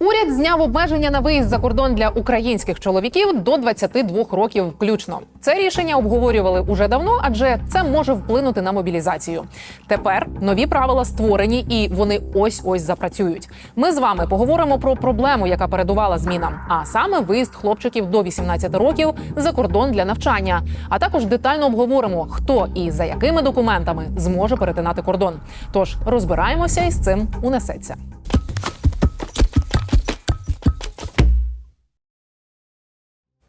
Уряд зняв обмеження на виїзд за кордон для українських чоловіків до 22 років включно. Це рішення обговорювали уже давно, адже це може вплинути на мобілізацію. Тепер нові правила створені і вони ось ось запрацюють. Ми з вами поговоримо про проблему, яка передувала змінам, а саме виїзд хлопчиків до 18 років за кордон для навчання. А також детально обговоримо, хто і за якими документами зможе перетинати кордон. Тож розбираємося із цим унесеться.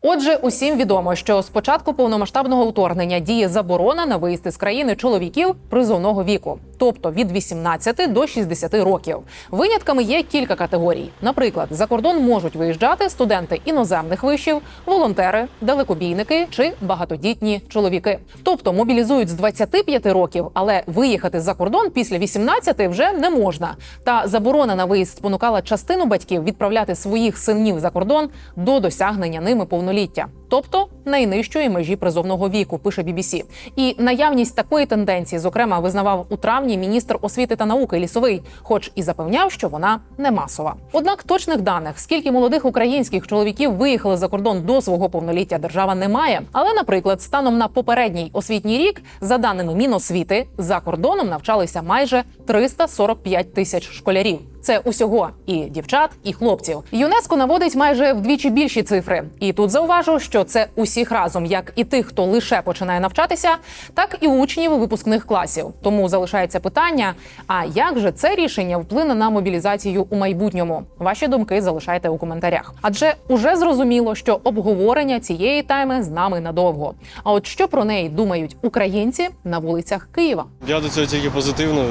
Отже, усім відомо, що з початку повномасштабного вторгнення діє заборона на виїзд із країни чоловіків призовного віку, тобто від 18 до 60 років. Винятками є кілька категорій. Наприклад, за кордон можуть виїжджати студенти іноземних вишів, волонтери, далекобійники чи багатодітні чоловіки. Тобто мобілізують з 25 років, але виїхати за кордон після 18 вже не можна. Та заборона на виїзд спонукала частину батьків відправляти своїх синів за кордон до досягнення ними повноліття, тобто найнижчої межі призовного віку, пише BBC. І наявність такої тенденції, зокрема, визнавав у травні міністр освіти та науки лісовий, хоч і запевняв, що вона не масова. Однак точних даних, скільки молодих українських чоловіків виїхали за кордон до свого повноліття, держава не має. Але, наприклад, станом на попередній освітній рік, за даними Міносвіти, за кордоном навчалися майже 345 тисяч школярів. Це усього і дівчат, і хлопців. ЮНЕСКО наводить майже вдвічі більші цифри. І тут зауважу, що це усіх разом, як і тих, хто лише починає навчатися, так і учнів випускних класів. Тому залишається питання: а як же це рішення вплине на мобілізацію у майбутньому? Ваші думки залишайте у коментарях. Адже уже зрозуміло, що обговорення цієї теми з нами надовго. А от що про неї думають українці на вулицях Києва? Я до цього тільки позитивно.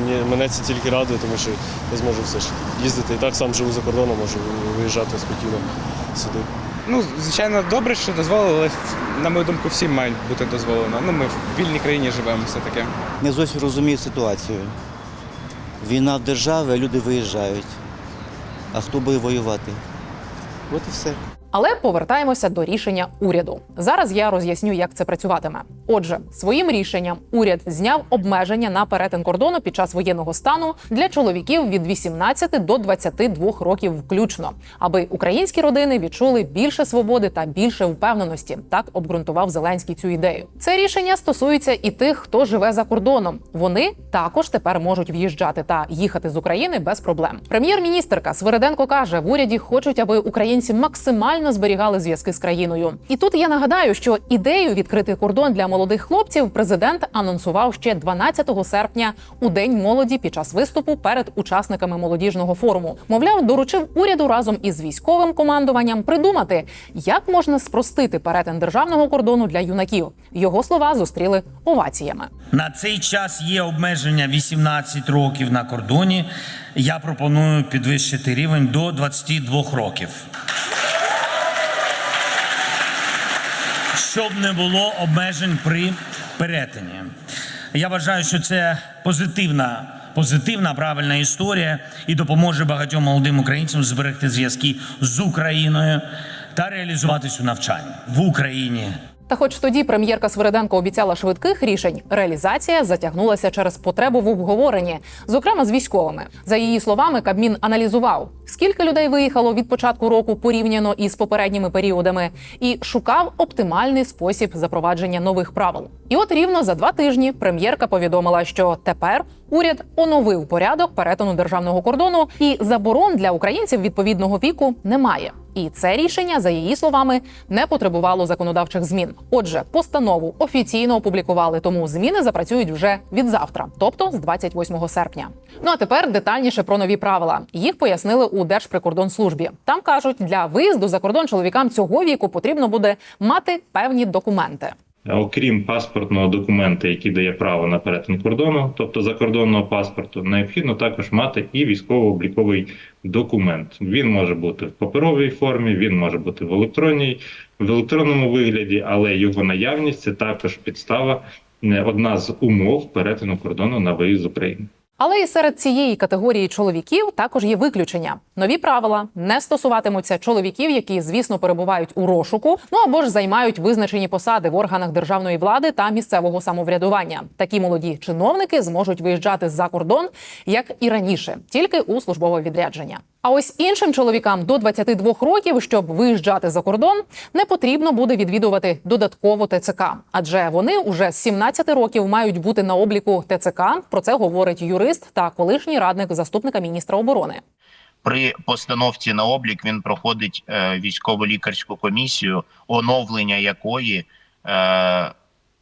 Мені, мене це тільки радує, тому що я зможу все ж їздити. І так сам живу за кордоном, можу виїжджати спокійно сюди. Ну, звичайно, добре, що дозволили, але на мою думку, всім мають бути дозволено. Ну, ми в вільній країні живемо все таки. Не зовсім розумію ситуацію. Війна в державі, а люди виїжджають. А хто буде воювати? От і все. Але повертаємося до рішення уряду. Зараз я роз'ясню, як це працюватиме. Отже, своїм рішенням уряд зняв обмеження на перетин кордону під час воєнного стану для чоловіків від 18 до 22 років включно, аби українські родини відчули більше свободи та більше впевненості. Так обґрунтував Зеленський цю ідею. Це рішення стосується і тих, хто живе за кордоном. Вони також тепер можуть в'їжджати та їхати з України без проблем. Прем'єр-міністерка Свириденко каже: в уряді хочуть, аби українці максимально зберігали зв'язки з країною. І тут я нагадаю, що ідею відкрити кордон для молодих хлопців президент анонсував ще 12 серпня у день молоді під час виступу перед учасниками молодіжного форуму. Мовляв, доручив уряду разом із військовим командуванням придумати, як можна спростити перетин державного кордону для юнаків. Його слова зустріли оваціями. На цей час є обмеження 18 років на кордоні. Я пропоную підвищити рівень до 22 років. Щоб не було обмежень при перетині. Я вважаю, що це позитивна, позитивна, правильна історія і допоможе багатьом молодим українцям зберегти зв'язки з Україною та реалізуватись у навчанні в Україні Та, хоч тоді прем'єрка Свириденко обіцяла швидких рішень, реалізація затягнулася через потребу в обговоренні, зокрема з військовими. За її словами, Кабмін аналізував, скільки людей виїхало від початку року порівняно із попередніми періодами, і шукав оптимальний спосіб запровадження нових правил. І от рівно за два тижні прем'єрка повідомила, що тепер уряд оновив порядок перетину державного кордону, і заборон для українців відповідного віку немає. І це рішення, за її словами, не потребувало законодавчих змін. Отже, постанову офіційно опублікували, тому зміни запрацюють вже від завтра, тобто з 28 серпня. Ну а тепер детальніше про нові правила. Їх пояснили у Держприкордонслужбі. Там кажуть, для виїзду за кордон чоловікам цього віку потрібно буде мати певні документи. Окрім паспортного документа, який дає право на перетин кордону, тобто закордонного паспорту, необхідно також мати і військово-обліковий документ. Він може бути в паперовій формі, він може бути в електронній, в електронному вигляді, але його наявність це також підстава, е, одна з умов перетину кордону на виїзд з України. Але і серед цієї категорії чоловіків також є виключення. Нові правила не стосуватимуться чоловіків, які, звісно, перебувають у розшуку, ну або ж займають визначені посади в органах державної влади та місцевого самоврядування. Такі молоді чиновники зможуть виїжджати за кордон, як і раніше, тільки у службове відрядження. А ось іншим чоловікам до 22 років, щоб виїжджати за кордон, не потрібно буде відвідувати додатково ТЦК, адже вони уже з 17 років мають бути на обліку ТЦК. Про це говорить юрист та колишній радник заступника міністра оборони. При постановці на облік він проходить е, військово-лікарську комісію, оновлення якої е,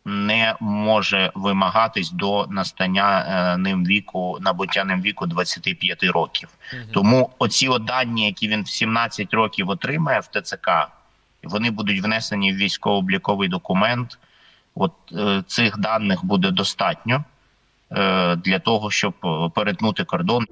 не може вимагатись до настання е, ним віку набуття ним віку 25 років. Тому оці от дані, які він в 17 років отримає в ТЦК, вони будуть внесені в військово-обліковий документ. От е, цих даних буде достатньо е, для того, щоб перетнути кордон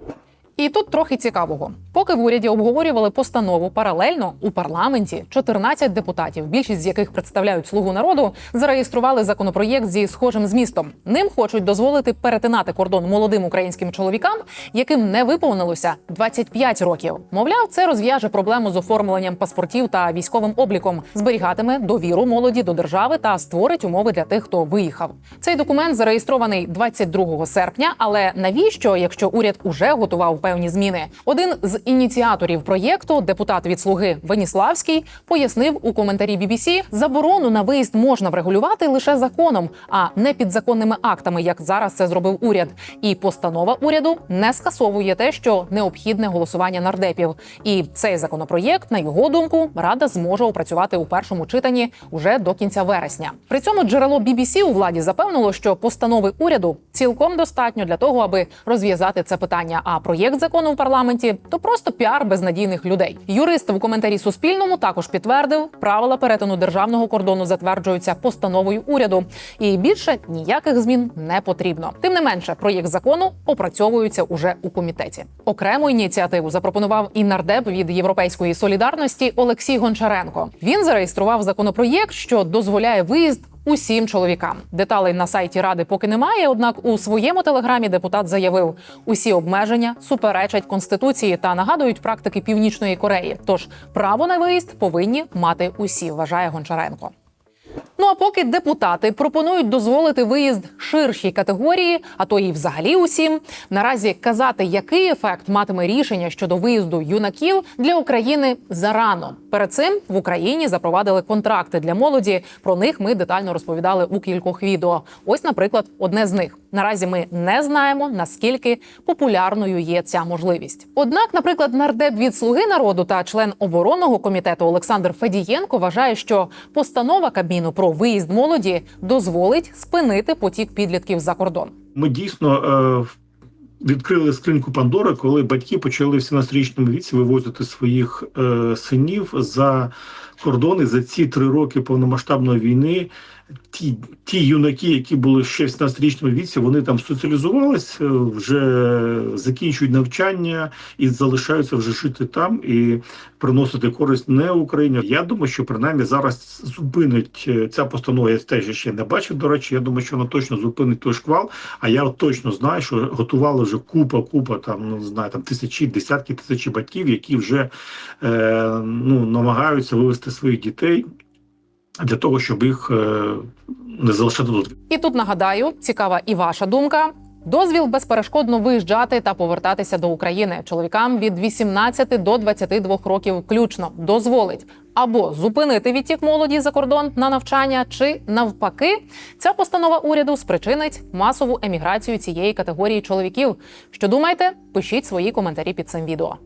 І тут трохи цікавого. Поки в уряді обговорювали постанову паралельно у парламенті 14 депутатів, більшість з яких представляють слугу народу, зареєстрували законопроєкт зі схожим змістом. Ним хочуть дозволити перетинати кордон молодим українським чоловікам, яким не виповнилося 25 років. Мовляв, це розв'яже проблему з оформленням паспортів та військовим обліком, зберігатиме довіру молоді до держави та створить умови для тих, хто виїхав. Цей документ зареєстрований 22 серпня. Але навіщо, якщо уряд уже готував певні зміни? Один з ініціаторів проєкту, депутат від слуги Веніславський, пояснив у коментарі BBC, заборону на виїзд можна врегулювати лише законом, а не підзаконними актами, як зараз це зробив уряд. І постанова уряду не скасовує те, що необхідне голосування нардепів. І цей законопроєкт, на його думку, рада зможе опрацювати у першому читанні уже до кінця вересня. При цьому джерело BBC у владі запевнило, що постанови уряду цілком достатньо для того, аби розв'язати це питання. А проєкт закону в парламенті то просто піар безнадійних людей. Юрист в коментарі Суспільному також підтвердив, правила перетину державного кордону затверджуються постановою уряду, і більше ніяких змін не потрібно. Тим не менше, проєкт закону опрацьовується уже у комітеті. Окрему ініціативу запропонував і нардеп від Європейської солідарності Олексій Гончаренко. Він зареєстрував законопроєкт, що дозволяє виїзд усім чоловікам. Деталей на сайті ради поки немає. Однак у своєму телеграмі депутат заявив, усі обмеження суперечать конституції та нагадують практики Північної Кореї. Тож право на виїзд повинні мати усі, вважає Гончаренко. Ну а поки депутати пропонують дозволити виїзд ширшій категорії, а то і взагалі усім, наразі казати, який ефект матиме рішення щодо виїзду юнаків для України зарано. Перед цим в Україні запровадили контракти для молоді. Про них ми детально розповідали у кількох відео. Ось, наприклад, одне з них. Наразі ми не знаємо наскільки популярною є ця можливість. Однак, наприклад, нардеп від слуги народу та член оборонного комітету Олександр Федієнко вважає, що постанова Кабміну про виїзд молоді дозволить спинити потік підлітків за кордон. Ми дійсно е, відкрили скриньку Пандори, коли батьки почали в 17-річному віці вивозити своїх е, синів за кордони за ці три роки повномасштабної війни. Ті, ті юнаки, які були ще в 17-річному віці, вони там соціалізувались, е, вже закінчують навчання і залишаються вже жити там і приносити користь не Україні. Я думаю, що принаймні зараз зупинить е, ця постанова. Я теж ще не бачив. До речі, я думаю, що вона точно зупинить той шквал. А я точно знаю, що готували вже купа, купа там ну не знаю, там тисячі, десятки тисячі батьків, які вже е, ну намагаються вивести своїх дітей для того, щоб їх е, не залишати тут. І тут нагадаю, цікава і ваша думка. Дозвіл безперешкодно виїжджати та повертатися до України чоловікам від 18 до 22 років включно дозволить або зупинити відтік молоді за кордон на навчання, чи навпаки, ця постанова уряду спричинить масову еміграцію цієї категорії чоловіків. Що думаєте? Пишіть свої коментарі під цим відео.